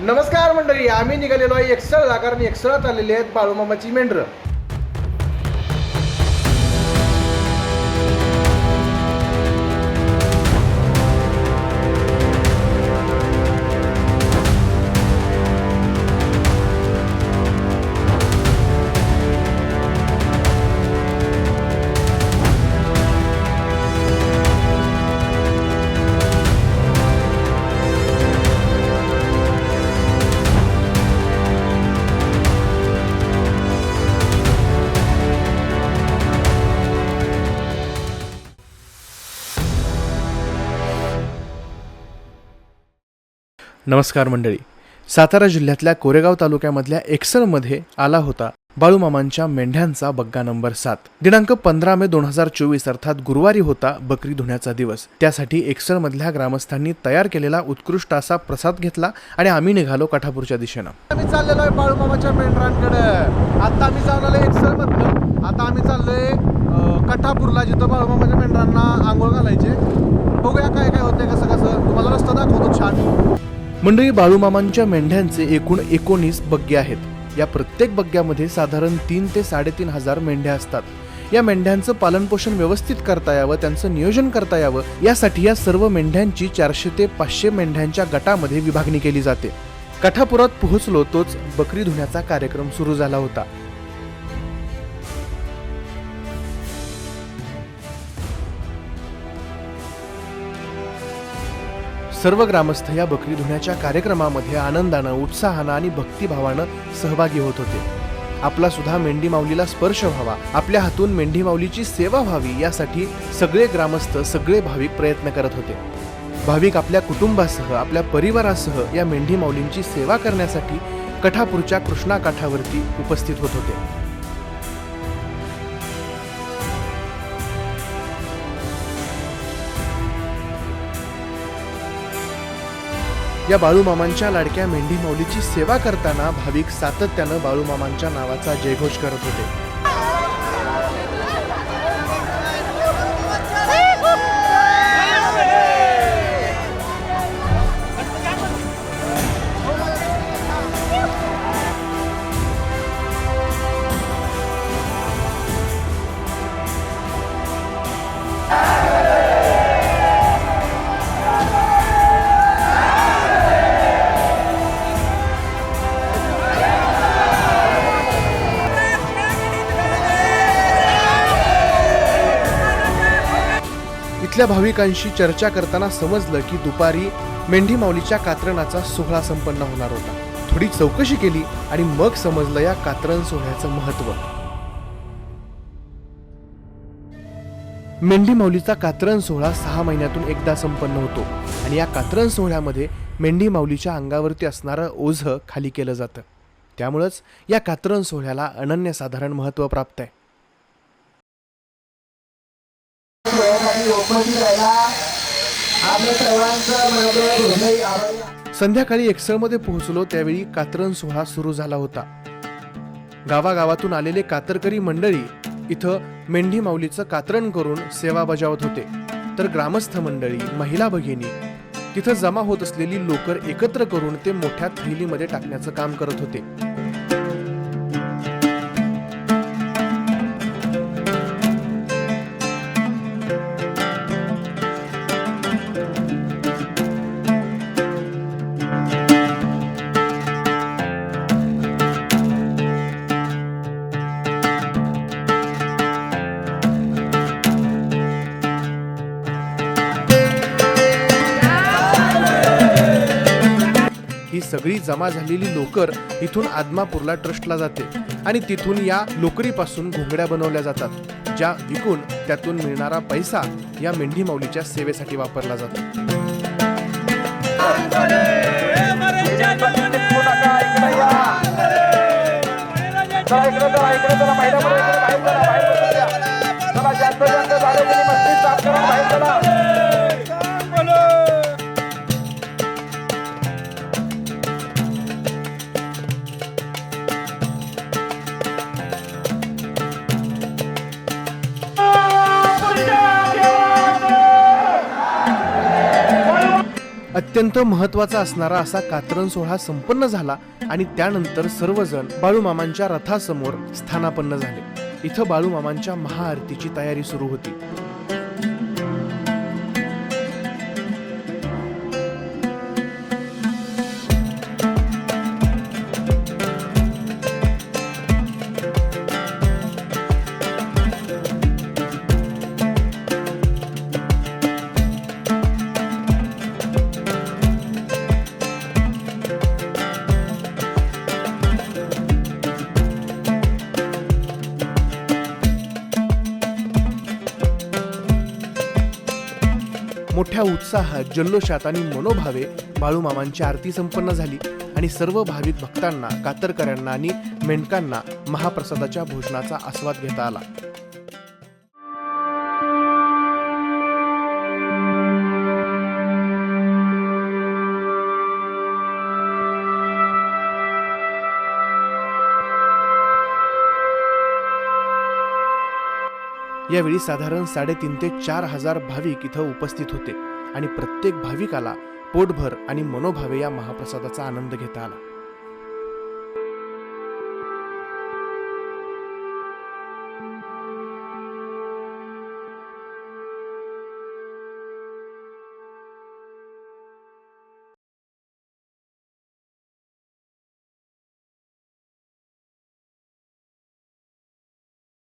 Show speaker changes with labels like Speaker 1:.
Speaker 1: नमस्कार मंडळी आम्ही निघालेलो आहे एकसळला आणि एकसळात आलेले आहेत बाळूमामाची मेंढरं. नमस्कार मंडळी. सातारा जिल्ह्यातल्या कोरेगाव तालुक्यामधल्या एक्सलमध्ये आला होता बाळूमामांच्या मेंढ्यांचा बग्गा नंबर सात. दिनांक पंधरा मे दोन हजार चोवीस अर्थात गुरुवारी होता बकरी धुण्याचा दिवस. त्यासाठी एक्सलमधल्या ग्रामस्थांनी तयार केलेला उत्कृष्ट असा प्रसाद घेतला आणि आम्ही निघालो काठापूरच्या दिशेनं. आम्ही चाललेलो आहे बाळूमामाच्या मेंढरांकडे. आता आम्ही जाऊन आलो एक्सल मधलं आता आम्ही चाललोय कठापूरला जिथं बाळूमामाच्या मेंढरांना आंघोळ घालायचे. बघूया काय काय होते कसं कसं. तुम्हाला रस्ता दाखवतो छान. मंडळी बाळूमामांच्या मेंढ्यांचे एकूण एकोणीस बग्गे आहेत. या प्रत्येक बग्ग्यामध्ये साधारण तीन ते साडेतीन हजार मेंढ्या असतात. या मेंढ्यांचं पालनपोषण व्यवस्थित करता यावं त्यांचं नियोजन करता यावं यासाठी या सर्व मेंढ्यांची चारशे ते पाचशे मेंढ्यांच्या गटामध्ये विभागणी केली जाते. कठापुरात पोहोचलो तोच बकरी धुण्याचा कार्यक्रम सुरू झाला होता. सर्व ग्रामस्थ या बकरी धुण्याच्या कार्यक्रमामध्ये आनंदानं उत्साहानं आणि भक्तिभावानं सहभागी होत होते. आपला सुद्धा मेंढी माऊलीला स्पर्श व्हावा आपल्या हातून मेंढी माऊलीची सेवा व्हावी यासाठी सगळे ग्रामस्थ सगळे भाविक प्रयत्न करत होते. भाविक आपल्या कुटुंबासह आपल्या परिवारासह या मेंढी माऊलींची सेवा करण्यासाठी कठापूरच्या कृष्णा काठावरती उपस्थित होत होते. या बाळूमामांच्या लाडक्या मेंढी माऊलीची सेवा करताना भाविक सातत्यानं बाळूमामांच्या नावाचा जयघोष करत होते. इथल्या भाविकांशी चर्चा करताना समजलं की दुपारी मेंढी माऊलीच्या कात्रणाचा सोहळा संपन्न होणार होता. थोडी चौकशी केली आणि मग समजलं या कात्रण सोहळ्याचं महत्त्व मेंढी माऊलीचा कात्रण सोहळा सहा महिन्यातून एकदा संपन्न होतो आणि या कात्रण सोहळ्यामध्ये मेंढी माऊलीच्या अंगावरती असणारं ओझं खाली केलं जातं. त्यामुळंच या कात्रण सोहळ्याला अनन्यसाधारण महत्त्व प्राप्त आहे. संध्याकाळी एक्सळमध्ये पोहोचलो त्यावेळी कातरण सोहळा सुरू झाला होता. गावागावातून आलेले कातरकरी मंडळी इथं मेंढी माऊलीचं कातरण करून सेवा बजावत होते. तर ग्रामस्थ मंडळी महिला भगिनी तिथं जमा होत असलेली लोकर एकत्र करून ते मोठ्या थैलीमध्ये टाकण्याचं काम करत होते. ही सगळी जमा झालेली लोकर इथून आदमापूरला ट्रस्टला जाते आणि तिथून या लोकरीपासून घोंगड्या बनवल्या जातात ज्या विकून त्यातून मिळणारा पैसा या मेंढी माऊलीच्या सेवेसाठी वापरला जातो अत्यंत महत्त्वाचा असणारा असा कात्रण सोहळा संपन्न झाला आणि त्यानंतर सर्वजण बाळूमामांच्या रथासमोर स्थानापन्न झाले. इथं बाळूमामांच्या महाआरतीची तयारी सुरू होती. मोठ्या उत्साहात जल्लोषात आणि मनोभावे बाळूमामांची आरती संपन्न झाली आणि सर्व भाविक भक्तांना कातरकऱ्यांना आणि मेंढकांना महाप्रसादाच्या भोजनाचा आस्वाद घेता आला. यावेळी साधारण साडेतीन ते चार हजार भाविक इथं उपस्थित होते आणि प्रत्येक भाविकाला पोटभर आणि मनोभावे या महाप्रसादाचा आनंद घेता आला.